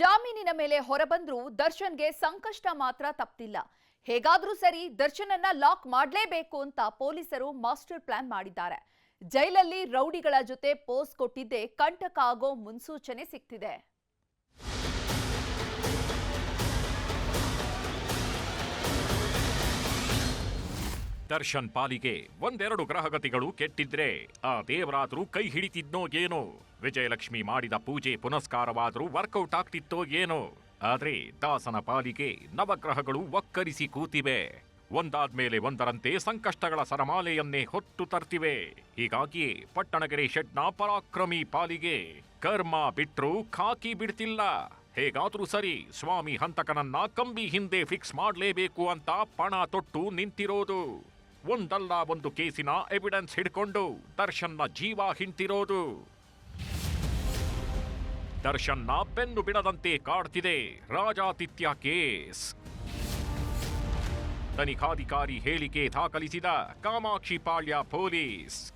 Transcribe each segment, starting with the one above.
ಜಾಮೀನಿನ ಮೇಲೆ ಹೊರಬಂದ್ರೂ ದರ್ಶನ್ಗೆ ಸಂಕಷ್ಟ ಮಾತ್ರ ತಪ್ಪಿಲ್ಲ ಹೇಗಾದ್ರೂ ಸರಿ ದರ್ಶನನ್ನ ಲಾಕ್ ಮಾಡಲೇಬೇಕು ಅಂತ ಪೊಲೀಸರು ಮಾಸ್ಟರ್ ಪ್ಲಾನ್ ಮಾಡಿದ್ದಾರೆ. ಜೈಲಲ್ಲಿ ರೌಡಿಗಳ ಜೊತೆ ಪೋಸ್ ಕೊಟ್ಟಿದ್ದೇ ಕಂಟಕ ಆಗೋ ಮುನ್ಸೂಚನೆ ಸಿಗ್ತಿದೆ ದರ್ಶನ್ ಪಾಲಿಗೆ ಒಂದೆರಡು ಗ್ರಹಗತಿಗಳು ಕೆಟ್ಟಿದ್ರೆ, ಆ ದೇವರಾದ್ರೂ ಕೈ ಹಿಡಿತಿದ್ನೋ ಏನೋ? ವಿಜಯಲಕ್ಷ್ಮಿ ಮಾಡಿದ ಪೂಜೆ ಪುನಸ್ಕಾರವಾದರೂ ವರ್ಕೌಟ್ ಆಗ್ತಿತ್ತೋ ಏನೋ? ಆದ್ರೆ ದಾಸನ ಪಾಲಿಗೆ ನವಗ್ರಹಗಳು ಒಕ್ಕರಿಸಿ ಕೂತಿವೆ. ಒಂದಾದ್ಮೇಲೆ ಒಂದರಂತೆ ಸಂಕಷ್ಟಗಳ ಸರಮಾಲೆಯನ್ನೇ ಹೊತ್ತು ತರ್ತಿವೆ. ಹೀಗಾಗಿಯೇ ಪಟ್ಟಣಗೆರೆ ಶೆಡ್ನ ಪರಾಕ್ರಮಿ ಪಾಲಿಗೆ ಕರ್ಮ ಬಿಟ್ರೂ ಖಾಕಿ ಬಿಡ್ತಿಲ್ಲ. ಹೇಗಾದ್ರೂ ಸರಿ ಸ್ವಾಮಿ ಹಂತಕನನ್ನ ಕಂಬಿ ಹಿಂದೆ ಫಿಕ್ಸ್ ಮಾಡ್ಲೇಬೇಕು ಅಂತ ಪಣ ತೊಟ್ಟು ನಿಂತಿರೋದು. ಒಂದಲ್ಲ ಒಂದು ಕೇಸಿನ ಎವಿಡೆನ್ಸ್ ಹಿಡ್ಕೊಂಡು ದರ್ಶನ್ನ ಜೀವ ಹಿಂತಿರೋದು. ದರ್ಶನ್ನ ಬೆನ್ನು ಬಿಡದಂತೆ ಕಾಡ್ತಿದೆ ರಾಜಾತಿಥ್ಯ ಕೇಸ್. ತನಿಖಾಧಿಕಾರಿ ಹೇಳಿಕೆ ದಾಖಲಿಸಿದ ಕಾಮಾಕ್ಷಿ ಪಾಳ್ಯ ಪೊಲೀಸ್.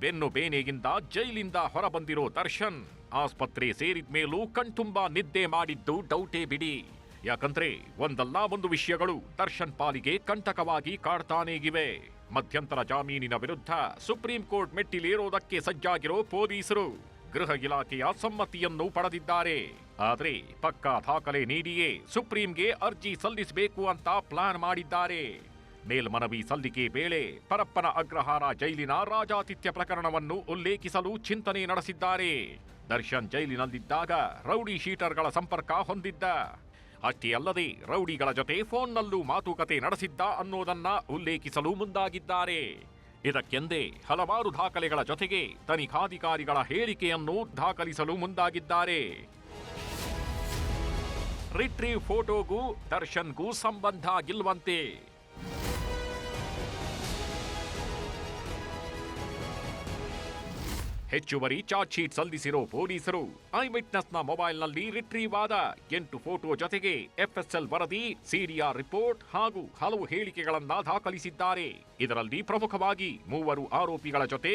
ಬೆನ್ನು ಬೇನೆಯಿಂದ ಜೈಲಿಂದ ಹೊರಬಂದಿರೋ ದರ್ಶನ್ ಆಸ್ಪತ್ರೆ ಸೇರಿದ ಮೇಲೂ ಕಣ್ತುಂಬಾ ನಿದ್ದೆ ಮಾಡಿದ್ದು ಡೌಟೇ ಬಿಡಿ. ಯಾಕಂದ್ರೆ ಒಂದಲ್ಲ ಒಂದು ವಿಷಯಗಳು ದರ್ಶನ್ ಪಾಲಿಗೆ ಕಂಟಕವಾಗಿ ಕಾಡ್ತಾನೇಗಿವೆ. ಮಧ್ಯಂತರ ಜಾಮೀನಿನ ವಿರುದ್ಧ ಸುಪ್ರೀಂ ಕೋರ್ಟ್ ಮೆಟ್ಟಿಲೇರೋದಕ್ಕೆ ಸಜ್ಜಾಗಿರೋ ಪೊಲೀಸರು ಗೃಹ ಇಲಾಖೆಯ ಸಮ್ಮತಿಯನ್ನು ಪಡೆದಿದ್ದಾರೆ. ಆದ್ರೆ ಪಕ್ಕಾ ದಾಖಲೆ ನೀಡಿಯೇ ಸುಪ್ರೀಂಗೆ ಅರ್ಜಿ ಸಲ್ಲಿಸಬೇಕು ಅಂತ ಪ್ಲಾನ್ ಮಾಡಿದ್ದಾರೆ. ಮೇಲ್ಮನವಿ ಸಲ್ಲಿಕೆ ವೇಳೆ ಪರಪ್ಪನ ಅಗ್ರಹಾರ ಜೈಲಿನ ರಾಜಾತಿಥ್ಯ ಪ್ರಕರಣವನ್ನು ಉಲ್ಲೇಖಿಸಲು ಚಿಂತನೆ ನಡೆಸಿದ್ದಾರೆ. ದರ್ಶನ್ ಜೈಲಿನಲ್ಲಿದ್ದಾಗ ರೌಡಿ ಶೀಟರ್ಗಳ ಸಂಪರ್ಕ ಹೊಂದಿದ್ದ ಅಷ್ಟೇ ಅಲ್ಲದೆ ರೌಡಿಗಳ ಜೊತೆ ಫೋನ್ನಲ್ಲೂ ಮಾತುಕತೆ ನಡೆಸಿದ್ದ ಅನ್ನೋದನ್ನ ಉಲ್ಲೇಖಿಸಲು ಮುಂದಾಗಿದ್ದಾರೆ. ಇದಕ್ಕೆಂದೇ ಹಲವಾರು ದಾಖಲೆಗಳ ಜೊತೆಗೆ ತನಿಖಾಧಿಕಾರಿಗಳ ಹೇಳಿಕೆಯನ್ನು ದಾಖಲಿಸಲು ಮುಂದಾಗಿದ್ದಾರೆ. ರಿಟ್ರೀವ್ ಫೋಟೋಗೂ ದರ್ಶನ್ಗೂ ಸಂಬಂಧ ಇಲ್ವಂತೆ ಹೆಚ್ಚುವರಿ ಚಾರ್ಜ್ ಶೀಟ್ ಸಲ್ಲಿಸಿರೋ ಪೊಲೀಸರು ಐ ವಿಟ್ನೆಸ್ನ ಮೊಬೈಲ್ನಲ್ಲಿ ರಿಟ್ರೀವ್ ಆದ ಎಂಟು ಫೋಟೋ ಜೊತೆಗೆ ಎಫ್ಎಸ್ಎಲ್ ವರದಿ ಸಿಡಿಆರ್ ರಿಪೋರ್ಟ್ ಹಾಗೂ ಹಲವು ಹೇಳಿಕೆಗಳನ್ನ ದಾಖಲಿಸಿದ್ದಾರೆ. ಇದರಲ್ಲಿ ಪ್ರಮುಖವಾಗಿ ಮೂವರು ಆರೋಪಿಗಳ ಜೊತೆ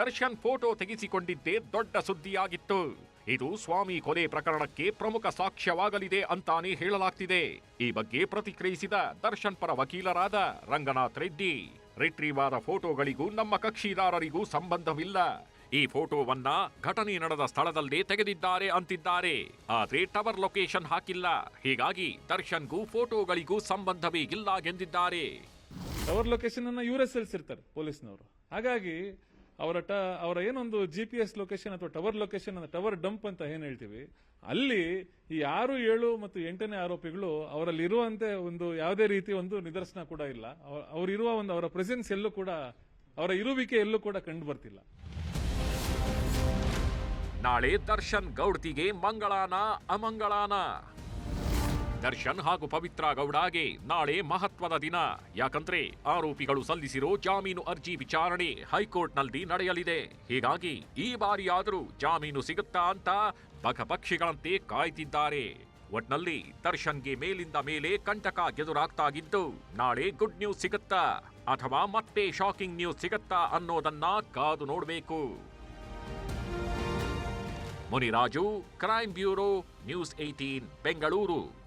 ದರ್ಶನ್ ಫೋಟೋ ತೆಗೆಸಿಕೊಂಡಿದ್ದೇ ದೊಡ್ಡ ಸುದ್ದಿಯಾಗಿತ್ತು. ಇದು ಸ್ವಾಮಿ ಕೊಲೆ ಪ್ರಕರಣಕ್ಕೆ ಪ್ರಮುಖ ಸಾಕ್ಷ್ಯವಾಗಲಿದೆ ಅಂತಾನೆ ಹೇಳಲಾಗ್ತಿದೆ. ಈ ಬಗ್ಗೆ ಪ್ರತಿಕ್ರಿಯಿಸಿದ ದರ್ಶನ್ ಪರ ವಕೀಲರಾದ ರಂಗನಾಥ್ ರೆಡ್ಡಿ, ರಿಟ್ರೀವ್ ಆದ ಫೋಟೋಗಳಿಗೂ ನಮ್ಮ ಕಕ್ಷಿದಾರರಿಗೂ ಸಂಬಂಧವಿಲ್ಲ. ಈ ಫೋಟೋವನ್ನ ಘಟನೆ ನಡೆದ ಸ್ಥಳದಲ್ಲಿ ತೆಗೆದಿದ್ದಾರೆ ಅಂತಿದ್ದಾರೆ. ಆದ್ರೆ ಟವರ್ ಲೊಕೇಶನ್ ಹಾಕಿಲ್ಲ. ಹೀಗಾಗಿ ದರ್ಶನ್ಗೂ ಫೋಟೋಗಳಿಗೂ ಸಂಬಂಧವೇ ಇಲ್ಲ ಎಂದಿದ್ದಾರೆ. ಟವರ್ ಲೊಕೇಶನ್ ಅನ್ನ ಇವರೇ ಸಲ್ಲಿಸಿರ್ತಾರೆ ಪೊಲೀಸ್ನವರು. ಹಾಗಾಗಿ ಅವರ ಟ, ಅವರ ಏನೊಂದು ಜಿ ಪಿ ಎಸ್ ಲೊಕೇಶನ್ ಅಥವಾ ಟವರ್ ಲೊಕೇಶನ್ ಟವರ್ ಡಂಪ್ ಅಂತ ಏನ್ ಹೇಳ್ತೀವಿ? ಅಲ್ಲಿ ಈ ಆರು, ಏಳು ಮತ್ತು ಎಂಟನೇ ಆರೋಪಿಗಳು ಅವರಲ್ಲಿ ಇರುವಂತೆ ಒಂದು ಯಾವುದೇ ರೀತಿ ಒಂದು ನಿದರ್ಶನ ಕೂಡ ಇಲ್ಲ. ಅವ- ಅವರಿರುವ ಒಂದು ಅವರ ಪ್ರೆಸೆನ್ಸ್ ಎಲ್ಲೂ ಕೂಡ, ಅವರ ಇರುವಿಕೆ ಎಲ್ಲೂ ಕೂಡ ಕಂಡು ಬರ್ತಿಲ್ಲ. ನಾಳೆ ದರ್ಶನ್ ಗೌಡ್ತಿಗೆ ಮಂಗಳಾನ, ಅಮಂಗಳಾನ. ದರ್ಶನ್ ಹಾಗೂ ಪವಿತ್ರ ಗೌಡಾಗೆ ನಾಳೆ ಮಹತ್ವದ ದಿನ. ಯಾಕಂದ್ರೆ ಆರೋಪಿಗಳು ಸಲ್ಲಿಸಿರೋ ಜಾಮೀನು ಅರ್ಜಿ ವಿಚಾರಣೆ ಹೈಕೋರ್ಟ್ನಲ್ಲಿ ನಡೆಯಲಿದೆ. ಹೀಗಾಗಿ ಈ ಬಾರಿಯಾದರೂ ಜಾಮೀನು ಸಿಗುತ್ತಾ ಅಂತ ಬಕಪಕ್ಷಿಗಳಂತೆ ಕಾಯ್ತಿದ್ದಾರೆ. ಒಟ್ನಲ್ಲಿ ದರ್ಶನ್ಗೆ ಮೇಲಿಂದ ಮೇಲೆ ಕಂಟಕ ಎದುರಾಗ್ತಾಗಿದ್ದು ನಾಳೆ ಗುಡ್ ನ್ಯೂಸ್ ಸಿಗುತ್ತಾ ಅಥವಾ ಮತ್ತೆ ಶಾಕಿಂಗ್ ನ್ಯೂಸ್ ಸಿಗುತ್ತಾ ಅನ್ನೋದನ್ನ ಕಾದು ನೋಡಬೇಕು. Muniraju crime bureau news eighteen Bengaluru.